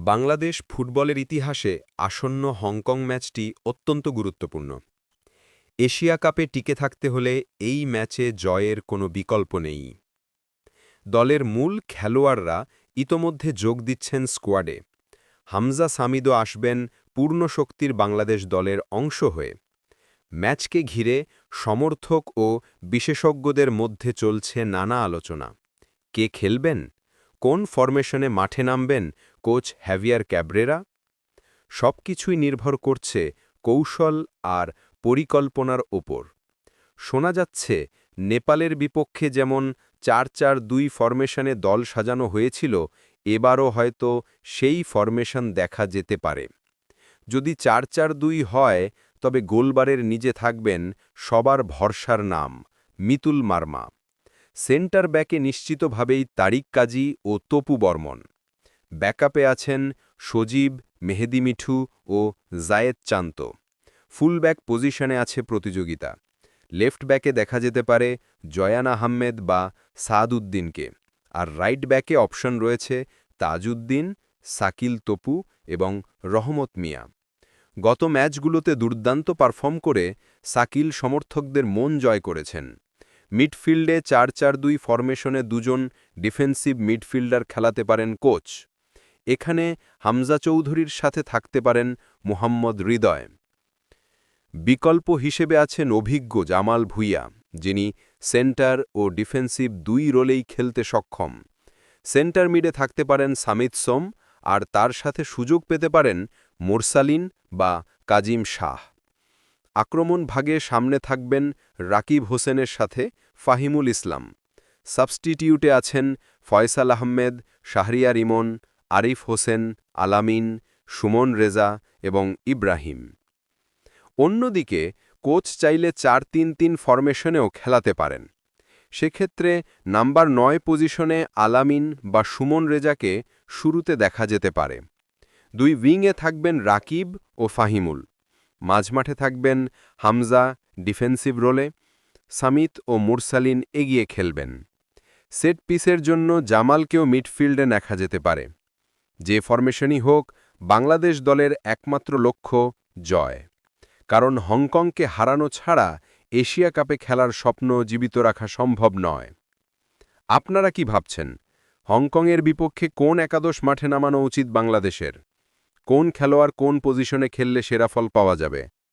বাংলাদেশ ফুটবলের ইতিহাসে আসন্ন হংকং ম্যাচটি অত্যন্ত গুরুত্বপূর্ণ। এশিয়া কাপে টিকে থাকতে হলে এই ম্যাচে জয়ের কোনো বিকল্প নেই। দলের মূল খেলোয়াড়রা ইতোমধ্যে যোগ দিচ্ছেন স্কোয়াডে। হামজা সামিদও আসবেন পূর্ণ শক্তির বাংলাদেশ দলের অংশ হয়ে। ম্যাচকে ঘিরে সমর্থক ও বিশেষজ্ঞদের মধ্যে চলছে নানা আলোচনা। কে খেলবেন? কোন ফরমেশনে মাঠে নামবেন? কোচ হ্যাভিয়ার ক্যাব্রেরা সব কিছুই নির্ভর করছে কৌশল আর পরিকল্পনার ওপর। শোনা যাচ্ছে, নেপালের বিপক্ষে যেমন চার চার দুই ফরমেশনে দল সাজানো হয়েছিল, এবারও হয়তো সেই ফরমেশন দেখা যেতে পারে। যদি চার চার দুই হয়, তবে গোলবারের নিজে থাকবেন সবার ভরসার নাম, মিতুল মার্মা। সেন্টার ব্যাকে নিশ্চিতভাবেই তারিক কাজী ও তপু বর্মন। ব্যাকআপে আছেন সজীব, মেহেদি মিঠু ও জায়েদ চান্ত। ফুলব্যাক পজিশনে আছে প্রতিযোগিতা। লেফট ব্যাকে দেখা যেতে পারে জয়ান আহমেদ বা সাদউদ্দিনকে। আর রাইট ব্যাকে অপশন রয়েছে তাজউদ্দিন, সাকিল তপু এবং রহমত মিয়া। গত ম্যাচগুলোতে দুর্দান্ত পারফর্ম করে সাকিল সমর্থকদের মন জয় করেছেন। মিডফিল্ডে চার চার দুই ফরমেশনে দুজন ডিফেন্সিভ মিডফিল্ডার খেলাতে পারেন কোচ। এখানে হামজা চৌধুরীর সাথে থাকতে পারেন মোহাম্মদ হৃদয়। বিকল্প হিসেবে আছেন অভিজ্ঞ জামাল ভুইয়া, যিনি সেন্টার ও ডিফেন্সিভ দুই রোলেই খেলতে সক্ষম। সেন্টার মিডে থাকতে পারেন সামিদ সোম আর তার সাথে সুযোগ পেতে পারেন মোরসালিন বা কাজিম শাহ। আক্রমণ ভাগে সামনে থাকবেন রাকিব হোসেনের সাথে ফাহিমুল ইসলাম। সাবস্টিটিউটে আছেন ফয়সাল আহমেদ শাহরিয়ার ইমন আরিফ হোসেন, আলামিন, সুমন রেজা এবং ইব্রাহিম। অন্যদিকে, কোচ চাইলে চার তিন তিন ফরমেশনেও খেলাতে পারেন। সেক্ষেত্রে নাম্বার নয় পজিশনে আলামিন বা সুমন রেজাকে শুরুতে দেখা যেতে পারে। দুই উইংয়ে থাকবেন রাকিব ও ফাহিমুল। মাঝমাঠে থাকবেন হামজা, ডিফেন্সিভ রোলে। সামিত ও মুরসালিন এগিয়ে খেলবেন। সেট পিসের জন্য জামালকেও মিডফিল্ডে দেখা যেতে পারে। যে ফরমেশনই হোক, বাংলাদেশ দলের একমাত্র লক্ষ্য জয়। কারণ হংকংকে হারানো ছাড়া এশিয়া কাপে খেলার স্বপ্ন জীবিত রাখা সম্ভব নয়। আপনারা কি ভাবছেন? হংকংয়ের বিপক্ষে কোন একাদশ মাঠে নামানো উচিত বাংলাদেশের? কোন খেলোয়াড় কোন পজিশনে খেললে সেরা ফল পাওয়া যাবে?